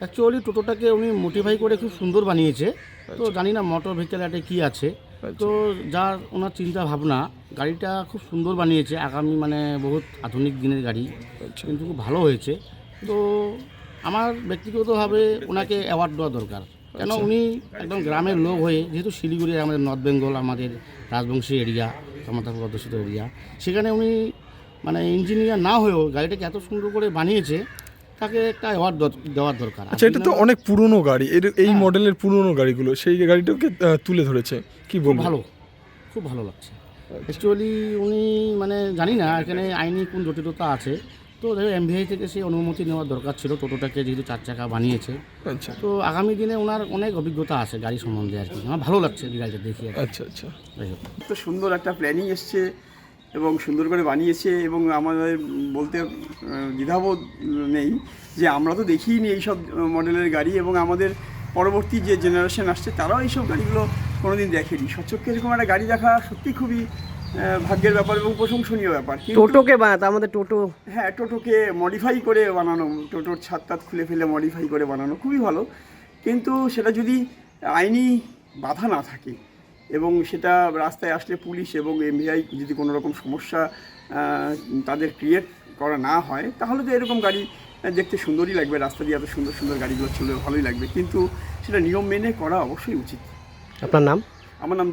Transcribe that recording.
Actually টোটোটাকে উনি modify করে খুব সুন্দর বানিয়েছে। তো জানি না মোটর ভেহিকেল একটা কী আছে। তো যার ওনার চিন্তা ভাবনা গাড়িটা খুব সুন্দর বানিয়েছে। আগামী মানে বহুত আধুনিক দিনের গাড়ি। কিন্তু খুব ভালো হয়েছে। তো আমার ব্যক্তিগতভাবে ওনাকে অ্যাওয়ার্ড দেওয়া দরকার। কেন উনি একদম গ্রামের লোক হয়ে যেহেতু শিলিগুড়ি আমাদের নর্থ বেঙ্গল আমাদের রাজবংশী এরিয়া ক্ষমতাপুর অধ্যুষিত এরিয়া সেখানে উনি মানে ইঞ্জিনিয়ার না হয়েও গাড়িটাকে এত সুন্দর করে বানিয়েছে। তাকে একটা অ্যাওয়ার্ড দেওয়ার দরকার। আচ্ছা এটা তো অনেক পুরনো গাড়ি। এর এই মডেলের পুরনো গাড়িগুলো সেই গাড়িটাকে তুলে ধরেছে? কি বলব ভালো খুব ভালো লাগছে। অ্যাকচুয়ালি উনি মানে জানি না এখানে আইনি কোন জটিলতা আছে। তো এমভিআই থেকে সেই অনুমতি নেওয়ার দরকার ছিল টোটোটাকে যেহেতু চার চাকা বানিয়েছে। আচ্ছা। তো আগামী দিনে ওনার অনেক অভিজ্ঞতা আছে গাড়ি সম্বন্ধে আর কি। আমার ভালো লাগছে গাড়িটা দেখি আচ্ছা আচ্ছা। তো সুন্দর একটা প্ল্যানিং এসছে। এবং সুন্দর করে বানিয়েছে এবং আমাদের বলতে দ্বিধাবোধ নেই যে আমরা তো দেখিনি এইসব মডেলের গাড়ি এবং আমাদের পরবর্তী যে জেনারেশন আসছে তারাও এইসব গাড়িগুলো কোনো দিন দেখেনি। সচক্ষে এরকম একটা গাড়ি দেখা সত্যি খুবই ভাগ্যের ব্যাপার এবং প্রশংসনীয় ব্যাপার। টোটোকে বানাতে আমাদের টোটো। হ্যাঁ টোটোকে মডিফাই করে বানানো টোটোর ছাদ টাদ খুলে ফেলে মডিফাই করে বানানো খুবই ভালো। কিন্তু সেটা যদি আইনি বাধা না থাকে এবং সেটা রাস্তায় আসলে পুলিশ এবং এমবিআই যদি কোনো রকম সমস্যা তাদের ক্রিয়েট করা না হয় তাহলে তো এরকম গাড়ি দেখতে সুন্দরই লাগবে। রাস্তা দিয়ে এত সুন্দর সুন্দর গাড়িগুলো চলে ভালোই লাগবে। কিন্তু সেটা নিয়ম মেনে করা অবশ্যই উচিত। আপনার নাম? আমার নাম